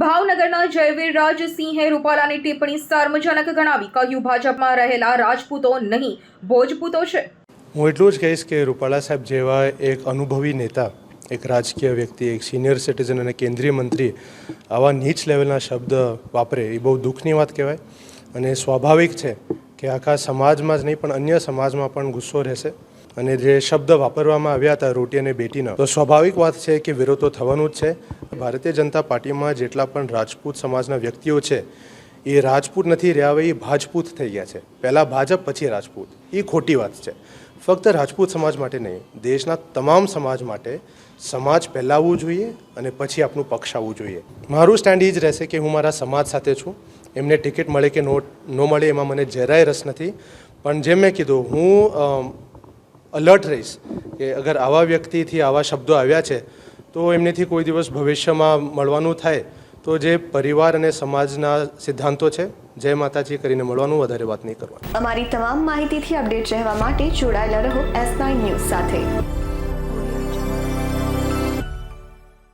ભાવનગરના જયવીર રાજસિંહે રૂપાલાની ટિપ્પણી સાર્વજનક ગણાવી કહ્યું, ભાજપમાં રહેલા રાજપૂતો નહીં, ભોજપૂતો છે. હું એટલું જ કહીશ કે રૂપાલા સાહેબ જેવા એક અનુભવી નેતા, એક રાજકીય વ્યક્તિ, એક સિનિયર સિટીઝન અને કેન્દ્રીય મંત્રી આવા નીચ લેવલના શબ્દ વાપરે એ બહુ દુઃખની વાત કહેવાય. અને સ્વાભાવિક છે કે આખા સમાજમાં જ નહીં, પણ અન્ય સમાજમાં પણ ગુસ્સો રહેશે. અને જે શબ્દ વાપરવામાં આવ્યા હતા, રોટી અને બેટીના, તો સ્વાભાવિક વાત છે કે વિરોધ થવાનું જ છે. ભારતીય જનતા પાર્ટીમાં જેટલા પણ રાજપૂત સમાજના વ્યક્તિઓ છે, એ રાજપૂત નથી રહ્યા હવે એ ભાજપૂત થઈ ગયા છે. પહેલાં ભાજપ, પછી રાજપૂત. એ ખોટી વાત છે. ફક્ત રાજપૂત સમાજ માટે નહીં, દેશના તમામ સમાજ માટે સમાજ પહેલાં આવવું જોઈએ અને પછી આપણું પક્ષ આવવું જોઈએ. મારું સ્ટેન્ડ એ જ રહેશે કે હું મારા સમાજ સાથે છું. એમને ટિકિટ મળે કે નો, ન મળે એમાં મને જરાય રસ નથી. પણ જેમ મેં કીધું, હું અલર્ટ રહીશ કે અગર આવા વ્યક્તિથી આવા શબ્દો આવ્યા છે તો એમનેથી કોઈ દિવસ ભવિષ્યમાં મળવાનું થાય તો જે પરિવાર અને સમાજના સિદ્ધાંતો છે, જય માતાજી કરીને મળવાનું વધારે વાત નહીં કરવા અમારી તમામ માહિતીથી અપડેટ રહેવા માટે જોડાયેલા રહો એસ નાઇન ન્યૂઝ સાથે.